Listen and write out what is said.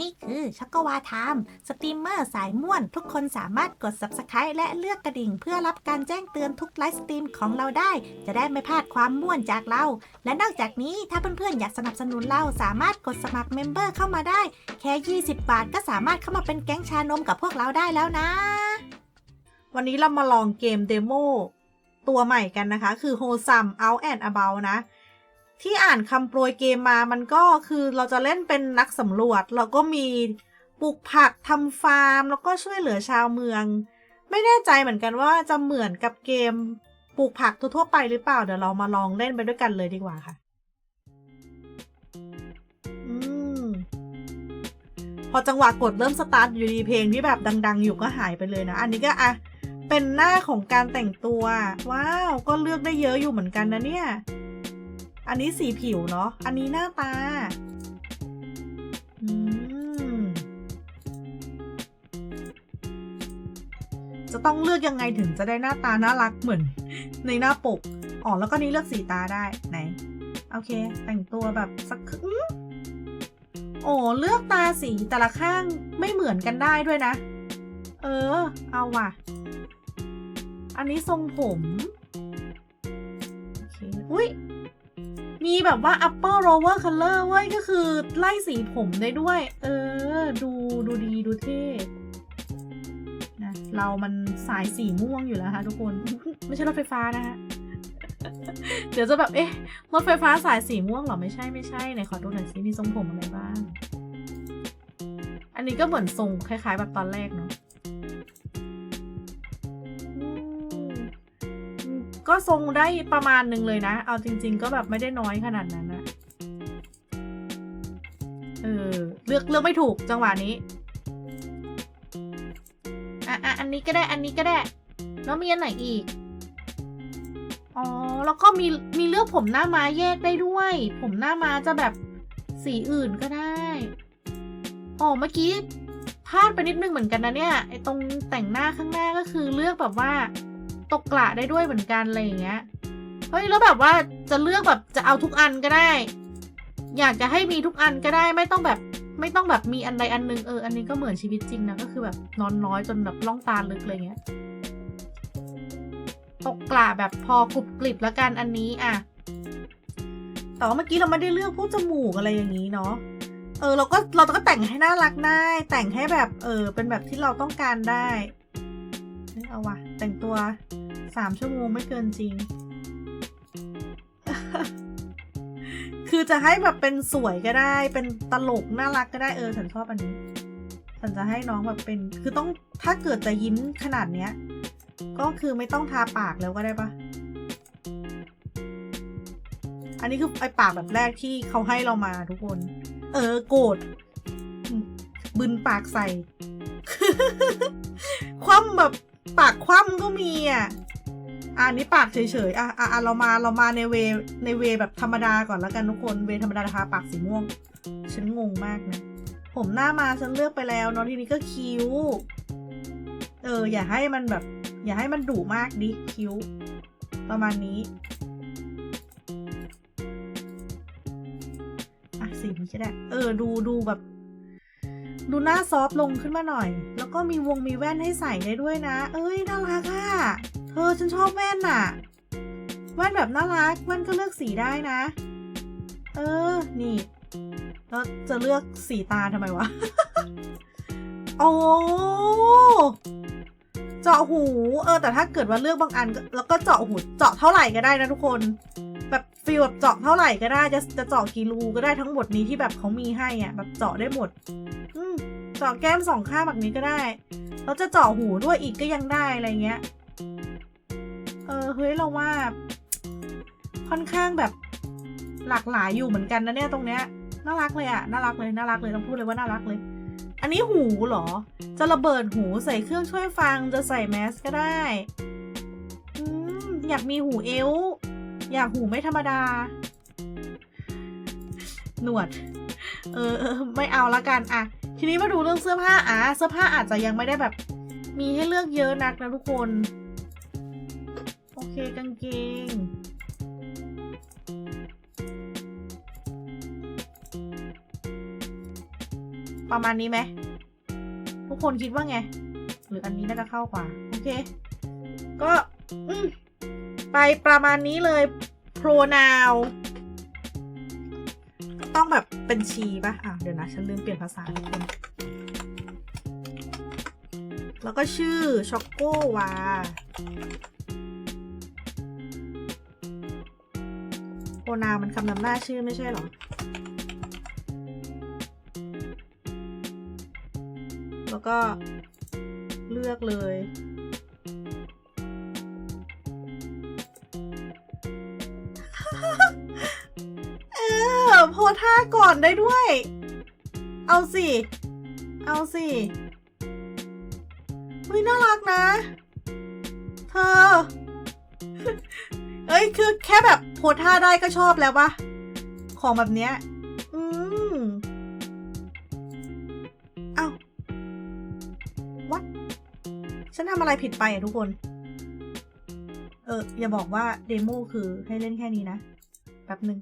นี่คือช็อกโกวาไทม์สตรีมเมอร์สายม่วน ทุกคนสามารถกด Subscribe และเลือกกระดิ่ง เพื่อรับการแจ้งเตือนทุกไลฟ์สตรีมของเราได้ จะได้ไม่พลาดความม่วนจากเรา และนอกจากนี้ถ้าเพื่อนๆอยากสนับสนุนเราสามารถกดสมัครเมมเบอร์เข้ามาได้ แค่ 20 บาทก็สามารถเข้ามาเป็นแก๊งชานมกับพวกเราได้แล้วนะ วันนี้เรามาลองเกมเดโมตัวใหม่กันนะคะ คือ h o s u m Out and About นะ ที่อ่านคำโปรยเกมมามันก็คือเราจะเล่นเป็นนักสำรวจแล้วก็มีปลูกผักทำฟาร์ม แล้วก็ช่วยเหลือชาวเมือง ไม่แน่ใจเหมือนกันว่าจะเหมือนกับเกมปลูกผักทั่วๆไปหรือเปล่า เดี๋ยวเรามาลองเล่นไปด้วยกันเลยดีกว่าค่ะอืมพอจังหวะกดเริ่มสตาร์ทอยู่ดีเพลงที่แบบดัง ๆ อยู่ก็หายไปเลยนะ อันนี้ก็อะเป็นหน้าของการแต่งตัว ว้าว ก็เลือกได้เยอะอยู่เหมือนกันนะเนี่ย อันนี้สีผิวเนาะ อันนี้หน้าตา อืม จะต้องเลือกยังไงถึงจะได้หน้าตาน่ารักเหมือน ในหน้าปก อ๋อ แล้วก็นี้เลือกสีตาได้ไหน โอเค แต่งตัวแบบสักครึ่งโอ้เลือกตาสีแต่ละข้างไม่เหมือนกันได้ด้วยนะ เออ เอาว่ะ อันนี้ทรงผม โอเค อุ้ย มีแบบว่า upper lower color เว้ย ก็คือไล่สีผมได้ด้วย เออ ดูดูดีดูเท่นะเรามันสายสีม่วงอยู่แล้วค่ะทุกคน ไม่ใช่รถไฟฟ้านะฮะ เดี๋ยวจะแบบ เอ๊ะ รถไฟฟ้าสายสีม่วงเหรอ ไม่ใช่ไม่ใช่ไหนขอดูหน่อยสิมีทรงผมอะไรบ้าง อันนี้ก็เหมือนทรงคล้าย ๆ แบบตอนแรกเนาะ ก็ทรงได้ประมาณหนึ่งเลยนะ เอาจริง ๆ ก็แบบไม่ได้น้อยขนาดนั้นนะเออเลือกเลือกไม่ถูกจังหวะนี้อะอะอันนี้ก็ได้อันนี้ก็ได้ แล้วมีอันไหนอีก อ๋อ แล้วก็มีมีเลือกผมหน้าม้าแยกได้ด้วย ผมหน้าม้าจะแบบสีอื่นก็ได้ อ๋อ เมื่อกี้พลาดไปนิดนึงเหมือนกันนะเนี่ยไอ้ตรงแต่งหน้าข้างหน้าก็คือเลือกแบบว่า ตกกระได้ด้วยเหมือนกันอะไรอย่างเงี้ย เฮ้ยแล้วแบบว่าจะเลือกแบบจะเอาทุกอันก็ได้ อยากจะให้มีทุกอันก็ได้ไม่ต้องแบบไม่ต้องแบบมีอันใดอันหนึงเอออันนี้ก็เหมือนชีวิตจริงนะก็คือแบบนอนน้อยจนแบบล่องตาลึกอะไรเงี้ย ตกกระแบบพอกรุบกริบแล้วกันอันนี้อะแต่ว่าเมื่อกี้เราไม่ได้เลือกพวกจมูกอะไรอย่างนี้เนาะเออเราก็เราก็แต่งให้น่ารักได้แต่งให้แบบเออเป็นแบบที่เราต้องการได้ เฮ้ยเอาวะแต่งตัวสามชั่วโมงไม่เกินจริง คือจะให้แบบเป็นสวยก็ได้ เป็นตลกน่ารักก็ได้เออฉันชอบอันนี้ฉันจะให้น้องแบบเป็น คือต้องถ้าเกิดจะยิ้มขนาดเนี้ย ก็คือไม่ต้องทาปากแล้วก็ได้ปะอันนี้คือไอปากแบบแรกที่เขาให้เรามาทุกคน เออโกรธบึนปากใส่ คว่ำแบบ ปากคว่ำก็มีอะอันนี้ปากเฉยๆอะอะอะเรามาเรามาในเวในเวแบบธรรมดาก่อนแล้วกันทุกคนเวธรรมดาทาปากสีม่วง ฉันงงมากนะ ผมหน้ามาฉันเลือกไปแล้วเนาะทีนี้ก็คิ้ว เออ อย่าให้มันแบบ อย่าให้มันดุมากดิคิ้ว ประมาณนี้ อะสีนี้ก็ได้ เออ ดูดูแบบ ดูหน้าซอฟต์ลงขึ้นมาหน่อย แล้วก็มีวงมีแว่นให้ใส่ได้ด้วยนะ เอ้ยน่ารักอะเธอฉันชอบแว่นอะแว่นแบบน่ารักแว่นก็เลือกสีได้นะ เออ นี่แล้วจะเลือกสีตาทำไมวะ โอ้เจาะหู เออ แต่ถ้าเกิดว่าเลือกบางอัน แล้วก็เจาะหูเจาะเท่าไหร่ก็ได้นะทุกคน แบบฟีลแบบเจาะเท่าไหร่ก็ได้ จะจะเจาะกี่รูก็ได้ทั้งหมดนี้ที่แบบเขามีให้อะ แบบเจาะได้หมด อื เจาะแก้มสองข้างแบบนี้ก็ได้แล้วจะเจาะหูด้วยอีกก็ยังได้อะไรเงี้ย เออเฮ้ยเราว่า ค่อนข้างแบบหลากหลายอยู่เหมือนกันนะเนี่ยตรงเนี้ยน่ารักเลยอะน่ารักเลยน่ารักเลยต้องพูดเลยว่าน่ารักเลย อันนี้หูเหรอ จะระเบิดหูใส่เครื่องช่วยฟังจะใส่แมสก็ได้อือยากมีหูเอลฟ์อยากหูไม่ธรรมดา หนวด เออ ไม่เอาละกันอะ ทีนี้มาดูเรื่องเสื้อผ้าอะเสื้อผ้าอาจจะยังไม่ได้แบบ มีให้เลือกเยอะนักนะทุกคน โอเคกางเกง ประมาณนี้ไหมทุกคนคิดว่าไง หรืออันนี้น่าจะเข้ากว่า โอเค ก็ อืมไปประมาณนี้เลย pronoun ต้องแบบเป็นชีปะอะเดี๋ยวนะ ฉันลืมเปลี่ยนภาษาทุกคนแล้วก็ชื่อช็อกโกวาโอนามันคำนำหน้าชื่อไม่ใช่หรอ แล้วก็เลือกเลย อโพท่าก่อนได้ด้วย เอาสิ เอาสิเฮ้ยน่ารักนะ เธอ เอ้ยคือแค่แบบโพท่าได้ก็ชอบแล้วปะของแบบเนี้ย อืมเอ้าวัดฉันทำอะไรผิดไปอะทุกคน เออ อย่าบอกว่าเดโมคือให้เล่นแค่นี้นะแป๊บหนึ่ง